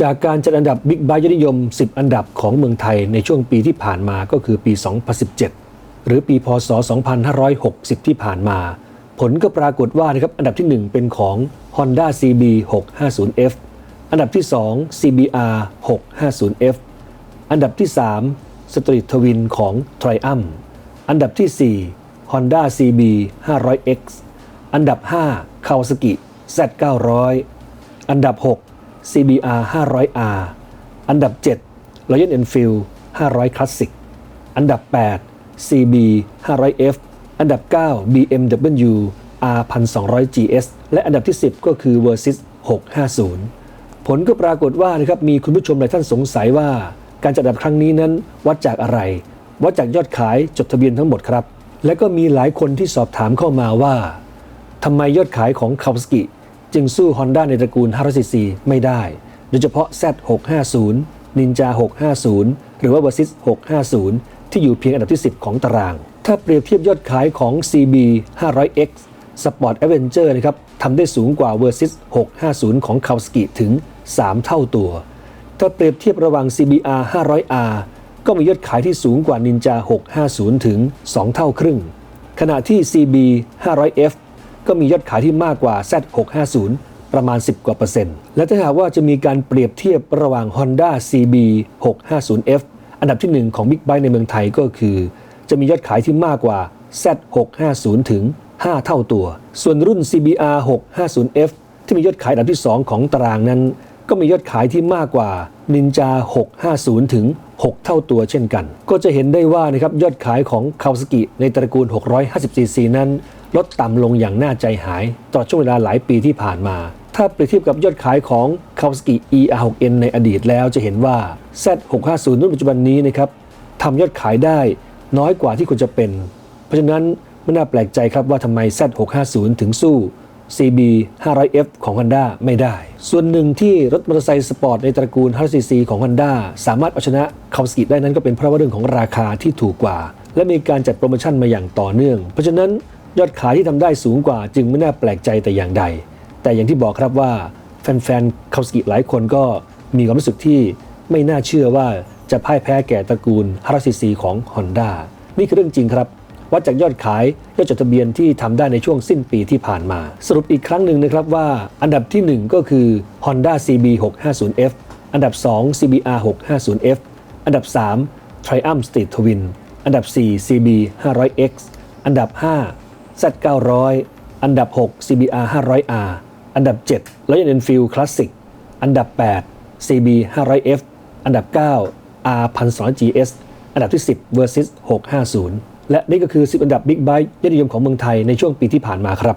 จากการจัดอันดับบิ๊กไบค์ยอดนิยม 10 อันดับของเมืองไทยในช่วงปีที่ผ่านมาก็คือปี 2017 หรือปีพศ 2560 ที่ผ่านมา ผลก็ปรากฏว่านะครับอันดับที่ 1 เป็นของ Honda CB 650F อันดับที่ 2 CBR 650F อันดับที่ 3 Street Twin ของ Triumph อันดับที่ 4 Honda CB 500X อันดับ 5 Kawasaki Z900 อันดับ 6 CBR 500R อันดับ 7 Royal Enfield 500 Classic อันดับ 8 CB 500F อันดับ 9 BMW R 1200 GS และอันดับที่ 10 ก็คือ Versys 650 ผลก็ปรากฏว่านะครับมีคุณผู้ชมหลายท่านสงสัยว่า การจัดอันดับครั้งนี้นั้นวัดจากอะไร วัดจากยอดขายจดทะเบียนทั้งหมดครับ และก็มีหลายคนที่สอบถามเข้ามาว่าทำไมยอดขายของคาวสกิ จึงสู้ Honda ในตระกูล 500cc ไม่ได้ โดยเฉพาะ Z650 Ninja 650 หรือว่า Versys 650 ที่อยู่เพียงอันดับที่ 10 ของตาราง ถ้าเปรียบเทียบยอดขายของ CB 500X Sport Adventure นะครับทำได้สูงกว่า Versys 650 ของ Kawasaki ถึง 3 เท่าตัว ถ้าเปรียบเทียบระหว่าง CBR 500R ก็มียอดขายที่สูงกว่า Ninja 650 ถึง 2 เท่าครึ่ง ขณะที่ CB 500F ก็มียอดขายที่มากกว่า Z650 ประมาณ 10 กว่าเปอร์เซ็นต์ และถ้าหากว่าจะมีการเปรียบเทียบระหว่าง Honda CB 650F อันดับที่ 1 ของ Big Bike ในเมืองไทยก็คือ จะมียอดขายที่มากกว่า Z650 ถึง 5 เท่าตัว ส่วนรุ่น CBR 650F ที่มียอดขายอันดับที่ 2 ของตารางนั้น ก็มียอดขายที่มากกว่า Ninja 650 ถึง 6 เท่าตัวเช่นกัน ก็จะเห็นได้ว่านะครับยอดขายของ Kawasaki ในตระกูล 650cc นั้น ลดต่ำลงอย่างน่าใจหาย ตลอดช่วงเวลาหลายปีที่ผ่านมา ถ้าเปรียบเทียบกับยอดขายของ Kawasaki ER6N ในอดีตแล้วจะเห็นว่า Z650 รุ่นปัจจุบันนี้นะครับทำยอดขายได้น้อยกว่าที่ควรจะเป็น เพราะฉะนั้นไม่น่าแปลกใจครับว่าทำไม Z650 ถึงสู้ CB 500F ของ Honda ไม่ได้ ส่วนหนึ่งที่รถมอเตอร์ไซค์สปอร์ตในตระกูล 500cc ของ Honda สามารถเอาชนะ Kawasaki ได้นั้นก็เป็นเพราะว่าเรื่องของราคาที่ถูกกว่า และมีการจัดโปรโมชั่นมาอย่างต่อเนื่อง เพราะฉะนั้น ยอดขายที่ทำได้สูงกว่า จึงไม่น่าแปลกใจแต่อย่างใด แต่อย่างที่บอกครับว่าแฟนๆ Kawasaki หลายคนก็มีความรู้สึกที่ไม่น่าเชื่อว่าจะพ่ายแพ้แก่ตระกูล 500cc ของ Honda นี่คือเรื่องจริงครับวัดจากยอดขายยอดจดทะเบียนที่ทำได้ในช่วงสิ้นปีที่ผ่านมา สรุปอีกครั้งหนึ่งนะครับว่าอันดับที่ 1 ก็คือ Honda CB 650F อันดับ 2 CBR 650F อันดับ 3 Triumph Street Twin อันดับ 4 CB 500X อันดับ 5 Z 900 อันดับ 6 CBR 500R อันดับ 7 Royal Enfield Classic อันดับ 8 CB 500F อันดับ 9 R 1200 GS อันดับที่ 10 Versys 650 และนี่ก็คือ 10 อันดับบิ๊กไบค์ยอดนิยมของเมืองไทยในช่วงปีที่ผ่านมาครับ